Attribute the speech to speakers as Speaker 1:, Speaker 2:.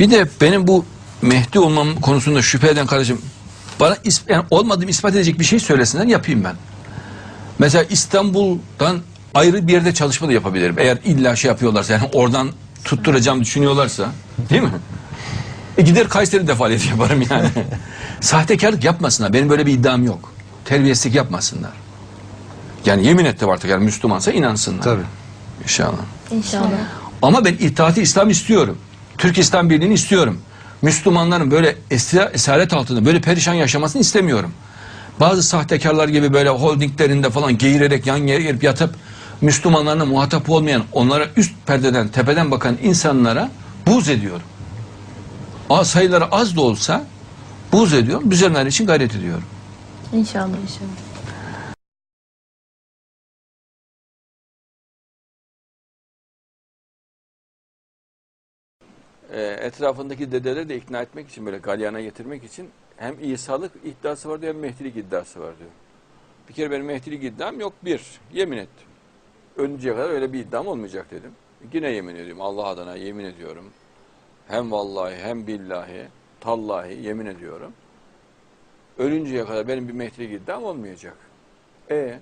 Speaker 1: Bir de benim bu Mehdi olmam konusunda şüphe eden kardeşim bana is- yani olmadığımı ispat edecek bir şey söylesinler yapayım ben. Mesela İstanbul'dan ayrı bir yerde çalışma da yapabilirim. Eğer illa şey yapıyorlarsa yani oradan tutturacağım düşünüyorlarsa değil mi? E gider Kayseri defaliyeti yaparım yani. Sahtekarlık yapmasınlar. Benim böyle bir iddiam yok. Terbiyesizlik yapmasınlar. Yani yemin etti artık yani Müslümansa inansınlar.
Speaker 2: Tabii.
Speaker 1: İnşallah.
Speaker 3: İnşallah.
Speaker 1: Ama ben İttihat-ı İslam istiyorum. Türk İslam Birliği'ni istiyorum. Müslümanların böyle esaret altında böyle perişan yaşamasını istemiyorum. Bazı sahtekarlar gibi böyle holdinglerinde falan geğirerek yan gelip yatıp Müslümanlarla muhatap olmayan onlara üst perdeden tepeden bakan insanlara buz ediyorum. A, sayıları az da olsa buz ediyorum. Düzenler için gayret ediyorum.
Speaker 3: İnşallah. İnşallah.
Speaker 1: E, etrafındaki dedeleri de ikna etmek için böyle galyana getirmek için hem İsa'lık iddiası var diyor hem Mehdilik iddiası var diyor. Bir kere benim Mehdilik iddiam yok bir. Yemin ettim. Ölünceye kadar öyle bir iddiam olmayacak dedim. Yine yemin ediyorum. Allah adına yemin ediyorum. Hem vallahi hem billahi tallahi yemin ediyorum. Ölünceye kadar benim bir Mehdilik iddiam olmayacak. E